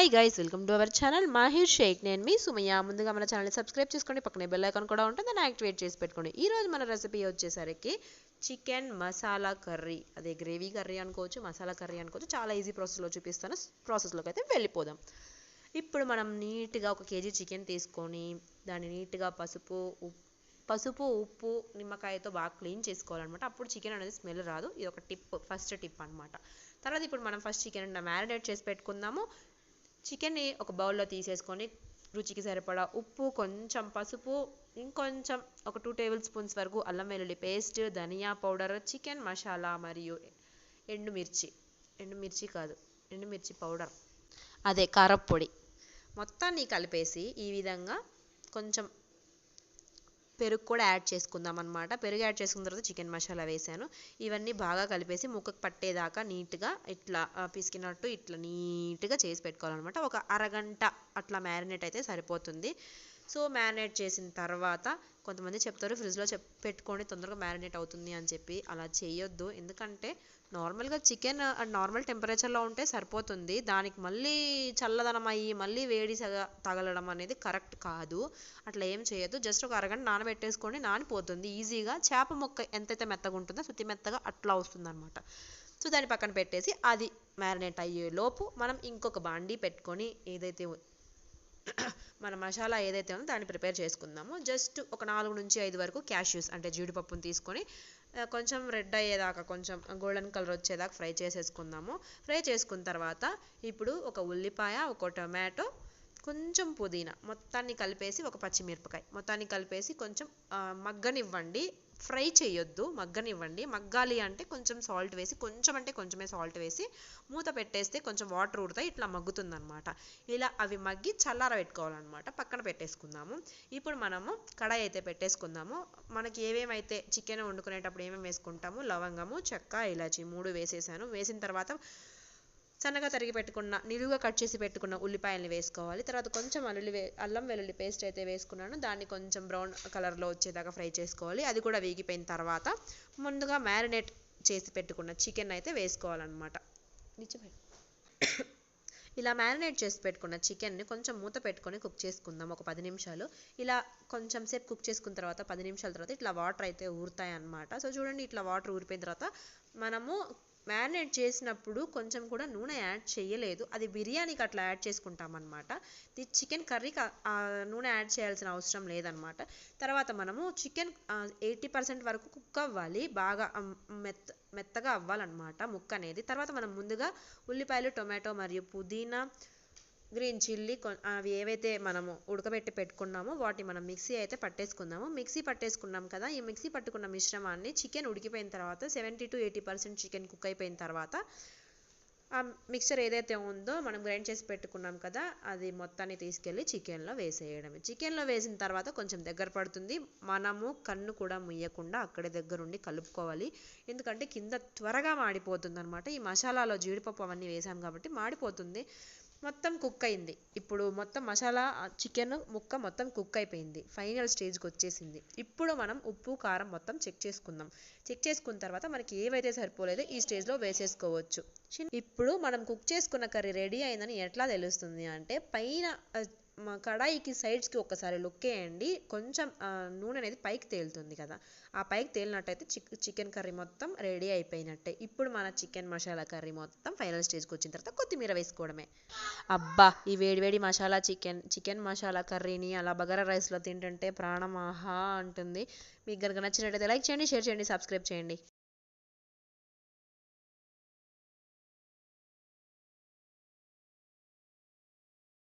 Hi guys welcome to our channel Mahir Shaikh నేను మీ Sumayya. ముందుగా మన ఛానల్ని సబ్స్క్రైబ్ చేసుకోండి. పక్కనే బెల్ ఐకాన్ కూడా ఉంటుంది. దాన్ని యాక్టివేట్ చేసి పెట్టుకోండి. ఈ రోజు మన రెసిపీ వచ్చేసరికి చికెన్ మసాలా కర్రీ అదే గ్రేవీ కర్రీ అనుకోవచ్చు మసాలా కర్రీ అనుకోవచ్చు. చాలా ఈజీ ప్రాసెస్లో చూపిస్తాను. ప్రాసెస్లోకి అయితే వెళ్ళిపోదాం. ఇప్పుడు మనం నీట్గా ఒక కేజీ చికెన్ తీసుకొని దాన్ని నీట్గా పసుపు ఉప్పు పసుపు ఉప్పు నిమ్మకాయతో బాగా క్లీన్ చేసుకోవాలన్నమాట. అప్పుడు చికెన్ అనేది స్మెల్ రాదు. ఇది ఒక టిప్ ఫస్ట్ టిప్ అనమాట తర్వాత ఇప్పుడు మనం ఫస్ట్ చికెన్ మ్యారినేట్ చేసి పెట్టుకుందాము. చికెన్ని ఒక బౌల్లో తీసేసుకొని రుచికి సరిపడా ఉప్పు కొంచెం పసుపు ఇంకొంచెం ఒక టూ టేబుల్ స్పూన్స్ వరకు అల్లం వెల్లుల్లి పేస్ట్ ధనియా పౌడర్ చికెన్ మసాలా మరియు ఎండుమిర్చి. ఎండుమిర్చి కాదు ఎండుమిర్చి పౌడర్ అదే కారప్పొడి. మొత్తాన్ని కలిపేసి ఈ విధంగా కొంచెం పెరుగు కూడా యాడ్ చేసుకుందాం అనమాట పెరుగు యాడ్ చేసుకున్న తర్వాత చికెన్ మసాలా వేసాను. ఇవన్నీ బాగా కలిపేసి ముక్కకు పట్టేదాకా నీట్గా ఇట్లా పిసికినట్టు ఇట్లా నీట్గా చేసి పెట్టుకోవాలన్నమాట. ఒక అరగంట అట్లా మ్యారినేట్ అయితే సరిపోతుంది. సో మ్యారినేట్ చేసిన తర్వాత కొంతమంది చెప్తారు ఫ్రిడ్జ్లో చెప్ పెట్టుకోండి తొందరగా మ్యారినేట్ అవుతుంది అని చెప్పి. అలా చేయొద్దు. ఎందుకంటే నార్మల్గా చికెన్ నార్మల్ టెంపరేచర్లో ఉంటే సరిపోతుంది. దానికి మళ్ళీ చల్లదనం అయ్యి మళ్ళీ వేడి సగ తగలడం అనేది కరెక్ట్ కాదు. అట్లా ఏం చేయొద్దు. జస్ట్ ఒక అరగంట నానబెట్టేసుకోండి నానిపోతుంది. ఈజీగా చేప మొక్క ఎంతైతే మెత్తగా ఉంటుందో శుద్ధి మెత్తగా అట్లా వస్తుంది అనమాట సో దాన్ని పక్కన పెట్టేసి అది మ్యారినేట్ అయ్యే లోపు మనం ఇంకొక బాండీ పెట్టుకొని ఏదైతే మన మసాలా ఏదైతే ఉందో దాన్ని ప్రిపేర్ చేసుకుందాము. జస్ట్ ఒక నాలుగు నుంచి ఐదు వరకు క్యాష్యూస్ అంటే జీడిపప్పును తీసుకొని కొంచెం రెడ్ అయ్యేదాకా కొంచెం గోల్డెన్ కలర్ వచ్చేదాకా ఫ్రై చేసేసుకుందాము. ఫ్రై చేసుకున్న తర్వాత ఇప్పుడు ఒక ఉల్లిపాయ ఒక టొమాటో కొంచెం పుదీనా మొత్తాన్ని కలిపేసి ఒక పచ్చిమిరపకాయ. మొత్తాన్ని కలిపేసి కొంచెం మగ్గనివ్వండి. ఫ్రై చేయొద్దు మగ్గనివ్వండి. మగ్గాలి అంటే కొంచెం సాల్ట్ వేసి కొంచెం అంటే కొంచెమే సాల్ట్ వేసి మూత పెట్టేస్తే కొంచెం వాటర్ ఊడతాయి ఇట్లా మగ్గుతుందన్నమాట. ఇలా అవి మగ్గి చల్లార పెట్టుకోవాలన్నమాట. పక్కన పెట్టేసుకుందాము. ఇప్పుడు మనము కడాయి అయితే పెట్టేసుకుందాము. మనకి ఏమేమైతే చికెన్ వండుకునేటప్పుడు ఏమేమి వేసుకుంటాము? లవంగము చెక్క ఇలాచి మూడు వేసేసాను. వేసిన తర్వాత సన్నగా తరిగి పెట్టుకున్న నిలువుగా కట్ చేసి పెట్టుకున్న ఉల్లిపాయల్ని వేసుకోవాలి. తర్వాత కొంచెం అల్లుల్లి వే అల్లం వెల్లుల్లి పేస్ట్ అయితే వేసుకున్నాను. దాన్ని కొంచెం బ్రౌన్ కలర్లో వచ్చేదాకా ఫ్రై చేసుకోవాలి. అది కూడా వేగిపోయిన తర్వాత ముందుగా మ్యారినేట్ చేసి పెట్టుకున్న చికెన్ అయితే వేసుకోవాలన్నమాట. నిజమే. ఇలా మ్యారినేట్ చేసి పెట్టుకున్న చికెన్ని కొంచెం మూత పెట్టుకొని కుక్ చేసుకుందాం ఒక పది నిమిషాలు. ఇలా కొంచెం సేపు కుక్ చేసుకున్న తర్వాత పది నిమిషాల తర్వాత ఇట్లా వాటర్ అయితే ఊరుతాయి అన్నమాట సో చూడండి ఇట్లా వాటర్ ఊరిపోయిన తర్వాత మనము మ్యారినేట్ చేసినప్పుడు కొంచెం కూడా నూనె యాడ్ చేయలేదు. అది బిర్యానీకి అట్లా యాడ్ చేసుకుంటాం అనమాట ఇది చికెన్ కర్రీకి నూనె యాడ్ చేయాల్సిన అవసరం లేదనమాట తర్వాత మనము చికెన్ ఎయిటీ పర్సెంట్ వరకు కుక్ అవ్వాలి. బాగా మెత్త మెత్తగా అవ్వాలన్నమాట ముక్క అనేది. తర్వాత మనం ముందుగా ఉల్లిపాయలు టొమాటో మరియు పుదీనా గ్రీన్ చిల్లీ అవి ఏవైతే మనము ఉడకబెట్టి పెట్టుకున్నామో వాటిని మనం మిక్సీ అయితే పట్టేసుకుందాము. మిక్సీ పట్టేసుకున్నాం కదా ఈ మిక్సీ పట్టుకున్న మిశ్రమాన్ని చికెన్ ఉడికిపోయిన తర్వాత seventy to eighty percent chicken cook అయిపోయిన తర్వాత ఆ మిక్చర్ ఏదైతే ఉందో మనం గ్రైండ్ చేసి పెట్టుకున్నాం కదా అది మొత్తాన్ని తీసుకెళ్ళి చికెన్లో వేసేయడమే. చికెన్లో వేసిన తర్వాత కొంచెం దగ్గర పడుతుంది. మనము కన్ను కూడా ముయ్యకుండా అక్కడే దగ్గరుండి కలుపుకోవాలి. ఎందుకంటే కింద త్వరగా మాడిపోతుంది అనమాట ఈ మసాలాలో జీడిపప్పు అవన్నీ వేసాం కాబట్టి మాడిపోతుంది. మొత్తం కుక్ అయింది. ఇప్పుడు మొత్తం మసాలా చికెన్ ముక్క మొత్తం కుక్ అయిపోయింది. ఫైనల్ స్టేజ్కి వచ్చేసింది. ఇప్పుడు మనం ఉప్పు కారం మొత్తం చెక్ చేసుకుందాం. చెక్ చేసుకున్న తర్వాత మనకి ఏవైతే సరిపోలేదో ఈ స్టేజ్లో వేసేసుకోవచ్చు. ఇప్పుడు మనం కుక్ చేసుకున్న కర్రీ రెడీ అయిందని ఎట్లా తెలుస్తుంది అంటే పైన మా కడాయికి సైడ్స్కి ఒకసారి లుక్ వేయండి. కొంచెం నూనె అనేది పైకి తేలుతుంది కదా. ఆ పైకి తేలినట్టయితే చిక్ చికెన్ కర్రీ మొత్తం రెడీ అయిపోయినట్టే. ఇప్పుడు మన చికెన్ మసాలా కర్రీ మొత్తం ఫైనల్ స్టేజ్కి వచ్చిన తర్వాత కొత్తిమీర వేసుకోవడమే. అబ్బా! ఈ వేడివేడి మసాలా చికెన్ చికెన్ మసాలా కర్రీని అలా బగారా రైస్లో తింటుంటే ప్రాణం ఆహా అంటుంది. మీకు కనుక నచ్చినట్టయితే లైక్ చేయండి షేర్ చేయండి సబ్స్క్రైబ్ చేయండి.